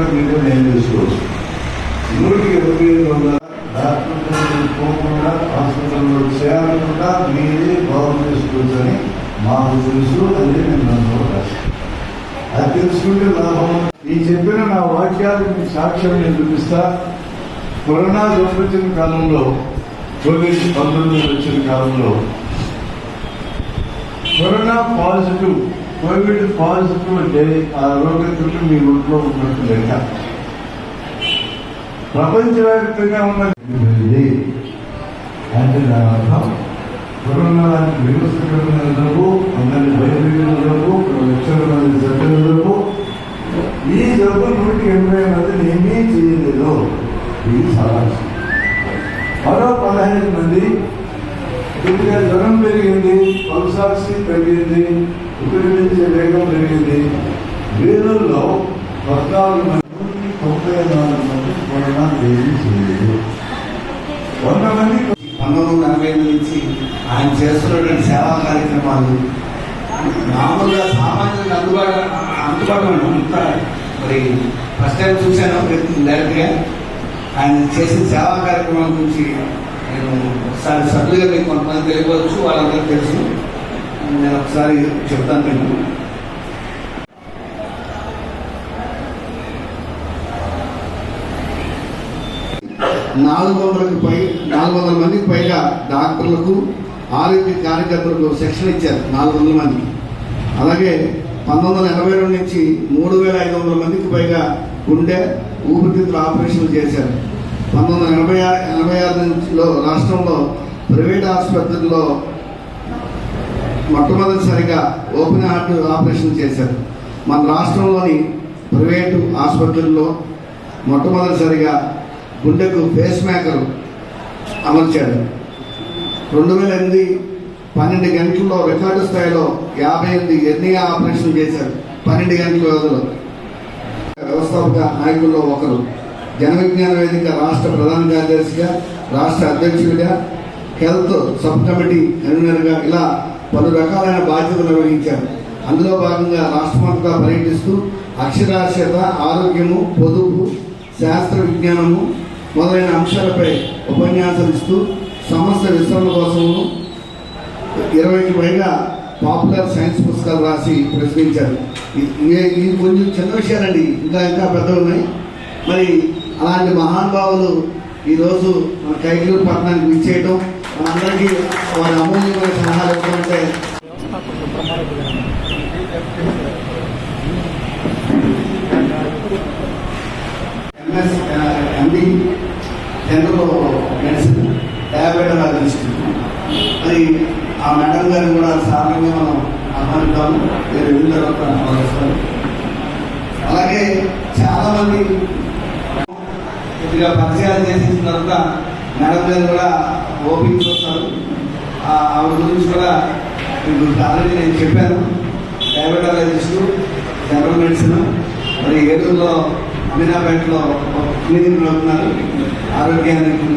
మీరు నేను చేసుకోవచ్చు. నూటికి ఇరవై ఐదు వందల డాక్టర్ పోకుండా హాస్పిటల్లో చేరకుండా మీరే బాగు చేసుకోవచ్చని మాకు తెలుసు అదే నేను నన్ను అది తెలుసుకుంటే లాభం. ఈ చెప్పిన నా వాక్యాలు మీకు సాక్ష్యం నేను చూపిస్తా. కరోనా వచ్చిన కాలంలో కోవిడ్ పంతొమ్మిది వచ్చిన కాలంలో కరోనా పాజిటివ్ కోవిడ్ పాజిటివ్ అంటే ఆ రోగతులు మీ ఒంట్లో ఉన్నట్టు లెక్క. ప్రపంచవ్యాప్తంగా ఉన్నది అంటే దాని అర్థం. కరోనా లాంటి వ్యవస్థలకు అందరి భయపడలకు లక్షల సభ్యులకు ఈ జబ్బు నూటికి ఎనభై మందిని ఏమీ చేయలేదు. ఇది సారాంశం. మరో పదహైదు మంది కొద్దిగా జ్వరం పెరిగింది పల్సాక్సి పెరిగింది ఉపయోగించే వేగం జరిగింది వేలల్లో పద్నాలుగు మంది తొంభై నాలుగు మంది కరోనా ఏమీ చేయలేదు వంద మంది పంతొమ్మిది వందల ఎనభై ఎనిమిది నుంచి ఆయన చేస్తున్నటువంటి సేవా కార్యక్రమాలు మామూలుగా సామాన్యులకు అందుబాటు అందుబాటులో అంత మరి ఫస్ట్ టైం చూశాను డైరెక్ట్గా ఆయన చేసిన సేవా కార్యక్రమాల గురించి నేను ఒకసారి సభ్యులుగా మీకు కొంతమంది తెలియవచ్చు వాళ్ళందరికీ తెలుసు. నేను ఒకసారి చెప్తాను మీకు. నాలుగు వందలకు పై నాలుగు వందల మందికి పైగా డాక్టర్లకు ఆరోగ్య కార్యకర్తలకు శిక్షణ ఇచ్చారు నాలుగు వందల మందికి అలాగే పంతొమ్మిది వందల ఎనభై రెండు నుంచి మూడు వేల ఐదు వందల మందికి పైగా గుండె ఊపిరితిత్తుల ఆపరేషన్లు చేశారు. పంతొమ్మిది వందల ఎనభై ఆరు ఎనభై ఆరు నుంచిలో రాష్ట్రంలో ప్రైవేట్ ఆసుపత్రుల్లో మొట్టమొదటిసారిగా ఓపెన్ హార్ట్ ఆపరేషన్ చేశారు. మన రాష్ట్రంలోని ప్రైవేటు ఆసుపత్రుల్లో మొట్టమొదటిసారిగా గుండెకు ఫేస్ మేకర్ అమర్చాడు రెండు వేల ఎనిమిది పన్నెండు గంటల్లో రికార్డు స్థాయిలో యాభై ఎనిమిది ఎన్ని ఆపరేషన్ చేశారు. పన్నెండు గంటల వ్యవధిలో. వ్యవస్థాపక నాయకుల్లో ఒకరు. జన విజ్ఞాన వేదిక రాష్ట్ర ప్రధాన కార్యదర్శిగా రాష్ట్ర అధ్యక్షుడిగా హెల్త్ సబ్ కమిటీ కన్వీనర్గా ఇలా పలు రకాలైన బాధ్యతలు నిర్వహించారు. అందులో భాగంగా రాష్ట్రమంతటా పర్యటిస్తూ అక్షరాస్యత ఆరోగ్యము పొదుపు శాస్త్ర విజ్ఞానము మొదలైన అంశాలపై ఉపన్యాసం ఇస్తూ సమస్య విస్తరణ కోసము ఇరవైకి పైగా పాపులర్ సైన్స్ పుస్తకాలు రాసి ప్రచురించారు. ఇది కొంచెం చిన్న విషయాలండి. ఇంకా ఇంకా పెద్ద ఉన్నాయి. మరి అలాంటి మహానుభావులు ఈరోజు మన కైకలూరు పట్టణానికి విచ్చేయటం మనందరికీ వారి అమూల్యమైన సలహాలు ఇవ్వమంటే MS MD general medicine diabetologist మరి ఆ మేడం గారిని కూడా సాధారణంగా మనం ఆహ్వానిద్దాము. మీరు వెళ్ళిన తర్వాత ఆహ్వానిస్తారు. అలాగే చాలామంది కొద్దిగా పరిచయాలు చేసిన తర్వాత మేడం గారు కూడా ఓపిక వస్తారు ఆవిడ గురించి కూడా మీకు ఆల్రెడీ నేను చెప్పాను. డయాబెటాలజిస్టు జనరల్ మెడిసిన్ మరి ఏలూరులో అమీనాపేటలో క్లినిక్ నడుపుతున్నారు ఆరోగ్యానికి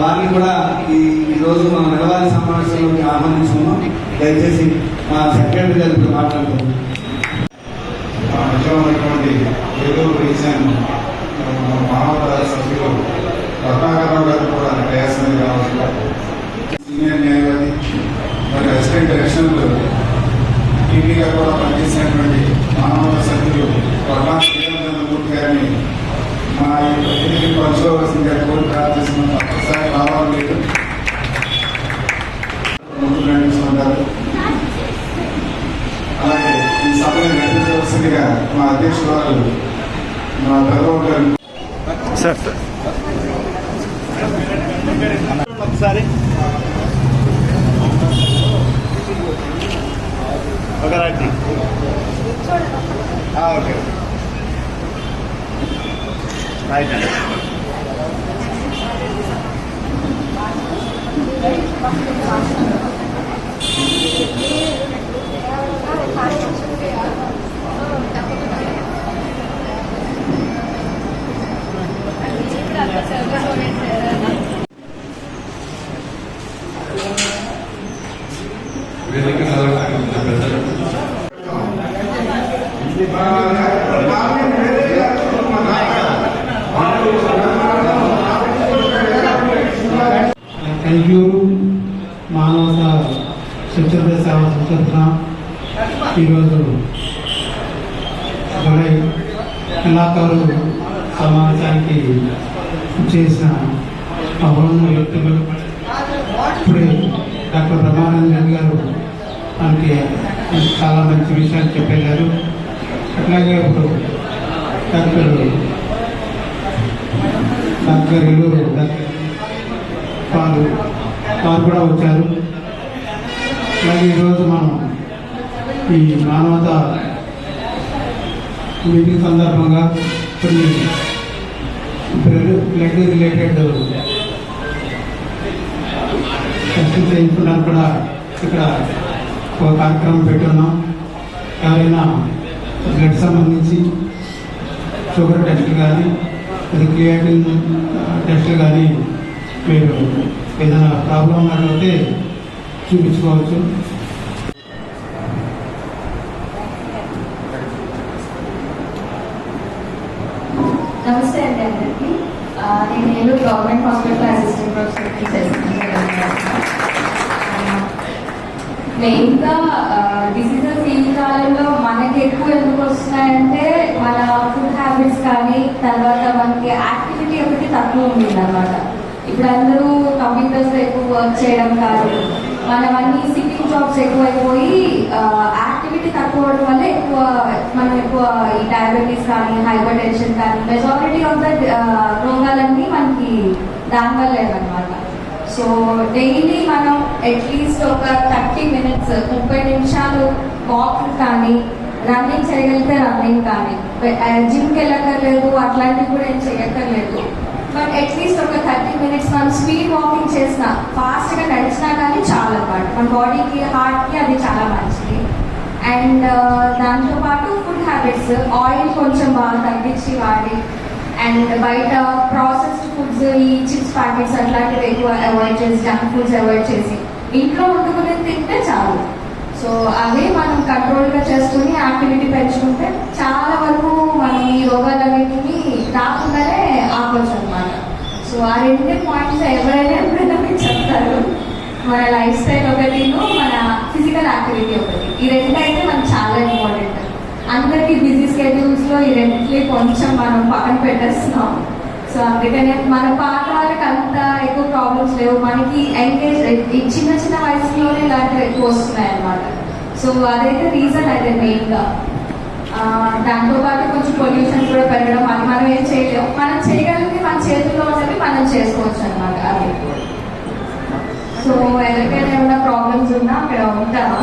వారిని కూడా ఈ ఈరోజు మనం నెలవారీ సమావేశంలోకి ఆహ్వానించుకున్నాం. దయచేసి మా సెక్రటరీ గారితో మాట్లాడుతున్నాం ముఖ్యమైనటువంటి ఏలూరు రీజన్ మానవ కూడా కావాల్సిన సీనియర్ న్యాయవాది మరి అసిస్టెంట్ ఎలక్షన్లు టీవీగా కూడా పనిచేసినటువంటి మానవ సభ్యులు రత్నా శ్రీరామచంద్రమూర్తి గారిని మా ఎన్నికలు పంచుకోవాల్సిందిగా కోరి ప్రార్థిస్తున్నాం ఒకసారి రావాలి లేదు. అలాగే ఈ సభను నడిపించవలసిందిగా మా అధ్యక్షురాలు మా మా సార్ సార్ ఒకసారి. ఒక రాత్రి. ఓకే. రైట్ అండి కయ్యూరు మానవత స్వచ్ఛత సేవ స్వతంత్ర ఈరోజు మరి కళాకారులు సమాజానికి చేసిన అభినందన వ్యక్తులు. ఇప్పుడే డాక్టర్ బ్రహ్మానందన్ గారు మనకి చాలా మంచి విషయాలు చెప్పేశారు. అట్లాగే ఇప్పుడు డాక్టర్ డాక్టర్ ఎల్లూరు వారు వారు కూడా వచ్చారు. అలాగే ఈరోజు మనం ఈ మానవత మీటింగ్ సందర్భంగా కొన్ని బ్లడ్ రిలేటెడ్ టెస్ట్ చేయించడానికి కూడా ఇక్కడ ఒక కార్యక్రమం పెట్టున్నాం ఎవరైనా బ్లడ్ సంబంధించి షుగర్ టెస్ట్ కానీ అది క్రియాటిన్ టెస్ట్ కానీ మీరు ఏదైనా ప్రాబ్లం ఉన్నట్లయితే చూపించుకోవచ్చు. నమస్తే అండి అందరికీ. ఆ, నేను గవర్నమెంట్ హాస్పిటల్ అసిస్టెంట్ ప్రొఫెసర్ చేస్తాను మెయిన్గా డిసీజెస్ ఈ కాలంలో మనకి ఎక్కువ ఎందుకు వస్తున్నాయంటే మన ఫుడ్ హ్యాబిట్స్ కానీ తర్వాత మనకి యాక్టివిటీ ఒకటి తక్కువ ఉంది అనమాట ఇప్పుడు అందరూ కంప్యూటర్స్ ఎక్కువ వర్క్ చేయడం కానీ మనవన్నీ సిట్టింగ్ జాబ్స్ ఎక్కువైపోయి యాక్టివిటీ తక్కువ అవడం వల్ల ఎక్కువ మనం ఎక్కువ ఈ డయాబెటీస్ కానీ హైపర్ టెన్షన్ కానీ మెజారిటీ ఆఫ్ ద రోగాలన్నీ మనకి దానివల్లే అనమాట సో డైలీ మనం అట్లీస్ట్ ఒక థర్టీ మినిట్స్ ముప్పై నిమిషాలు వాక్ కానీ రన్నింగ్ చేయగలిగితే రన్నింగ్ కానీ జిమ్కి uh, వెళ్ళక్కర్లేదు అట్లాంటివి కూడా ఏం చేయక్కర్లేదు. బట్ అట్లీస్ట్ ఒక థర్టీ మినిట్స్ మనం స్పీడ్ వాకింగ్ చేసినా ఫాస్ట్గా నడిచినా కానీ చాలా అన్నమాట మన బాడీకి హార్ట్కి అది చాలా మంచిది. అండ్ uh, దాంతో పాటు ఫుడ్ హ్యాబిట్స్ ఆయిల్ కొంచెం బాగా తగ్గించి వాడి అండ్ బయట ప్రాసెస్డ్ ఫుడ్స్ ఈ చిప్స్ ప్యాకెట్స్ అట్లాంటివి ఎక్కువ అవాయిడ్ చేసి జంక్ ఫుడ్స్ అవాయిడ్ చేసి ఇంట్లో వండుకుని తింటే చాలు. సో అవే మనం కంట్రోల్గా చేసుకుని యాక్టివిటీ పెంచుకుంటే చాలా వరకు మనం ఈ రోగాలన్నింటినీ రాకుండానే ఆపొచ్చు అనమాట సో ఆ రెండు పాయింట్స్ ఎవరైనా ఎప్పుడైనా మీకు చెప్తారు. మన లైఫ్ స్టైల్ ఒకటి మన ఫిజికల్ యాక్టివిటీ ఒకటి. ఈ రెండు అయితే మనం చాలా అందరికీ బిజీ స్కెడ్యూల్స్లో ఈ రెండింటిని కొంచెం మనం పక్కన పెట్టేస్తున్నాం. సో అందుకనే మన పాత వాళ్ళకి అంత ఎక్కువ ప్రాబ్లమ్స్ లేవు. మనకి ఎంగేజ్ ఈ చిన్న చిన్న వయసులోనే ఇలాంటివి ఎక్కువ వస్తున్నాయి అన్నమాట సో అదైతే రీజన్ అయితే మెయిన్గా. దాంతో పాటు కొంచెం పొల్యూషన్ కూడా పెరగడం అది మనం ఏం చేయలేము మనం చేయగలిగితే మన చేతుల్లో ఉన్నది మనం చేసుకోవచ్చు అనమాట అది. సో ఎవరికైనా ఏమైనా ప్రాబ్లమ్స్ ఉన్నా అక్కడ ఉంటాను.